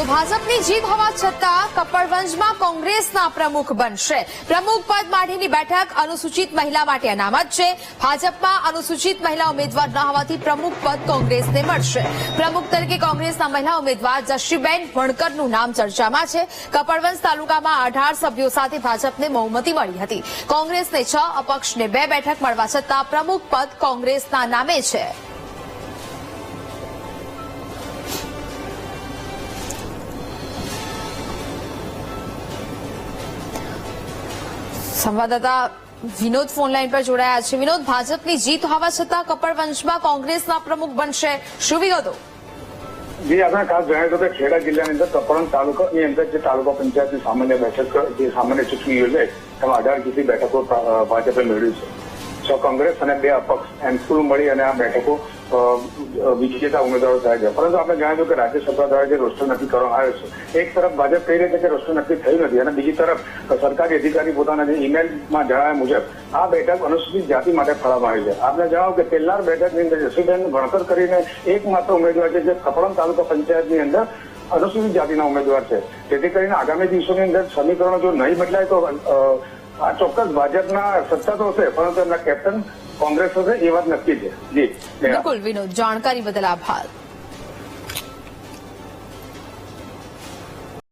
તો ભાજપની જીત હોવા છતાં કપડવંજમાં કોંગ્રેસના પ્રમુખ બનશે. પ્રમુખ પદ માટેની બેઠક અનુસૂચિત મહિલા માટે અનામત છે. ભાજપમાં અનુસૂચિત મહિલા ઉમેદવાર ન હોવાથી પ્રમુખ પદ કોંગ્રેસને મળશે. પ્રમુખ તરીકે કોંગ્રેસના મહિલા ઉમેદવાર જશીબેન વણકરનું નામ ચર્ચામાં છે. કપડવંજ તાલુકામાં અઢાર સભ્યો સાથે ભાજપને બહુમતી મળી હતી. કોંગ્રેસને છ, અપક્ષને બે બેઠક મળવા છતાં પ્રમુખ પદ કોંગ્રેસના નામે છે. સંવાદદાતા વિનોદ ફોનલાઈન પર જોડાયા છે. વિનોદ, ભાજપની જીત હોવા છતાં કપડવંશમાં કોંગ્રેસના પ્રમુખ બનશે. શું વિગતો? જે, આપણે ખાસ જણાવ્યું હતું કે ખેડા જિલ્લાની અંદર કપડણ તાલુકાની અંદર જે તાલુકા પંચાયતની સામાન્ય બેઠક, જે સામાન્ય ચૂંટણી યોજાઈ તેમાં અઢાર જેટલી બેઠકો ભાજપે મેળવી છે. છ કોંગ્રેસ અને બે અપક્ષ, એમ કુલ મળી અને આ બેઠકો વિજેતા ઉમેદવારો થાય છે. પરંતુ આપણે જણાવ્યું કે રાજ્ય સરકાર દ્વારા જે રોસ્ટર નક્કી કરવામાં આવ્યો છે, એક તરફ ભાજપ કહી રહી છે કે રોસ્ટર નક્કી થયું નથી અને બીજી તરફ સરકારી અધિકારી પોતાના જે ઈમેલમાં જણાવ્યા મુજબ આ બેઠક અનુસૂચિત જાતિ માટે ફાળવવામાં આવી છે. આપણે જણાવો કે તેલનાર બેઠકની અંદર જસુબેન ભણતર કરીને એકમાત્ર ઉમેદવાર છે જે કપડમ તાલુકા પંચાયતની અંદર અનુસૂચિત જાતિના ઉમેદવાર છે. જેથી કરીને આગામી દિવસોની અંદર સમીકરણો જો નહીં બદલાય તો આ ચોક્કસ ભાજપના સત્તા તો હશે, પરંતુ એમના કેપ્ટન કોંગ્રેસ હશે એ વાત નક્કી છે જી. બિલકુલ વિનોદ જાણકારી બદલ આભાર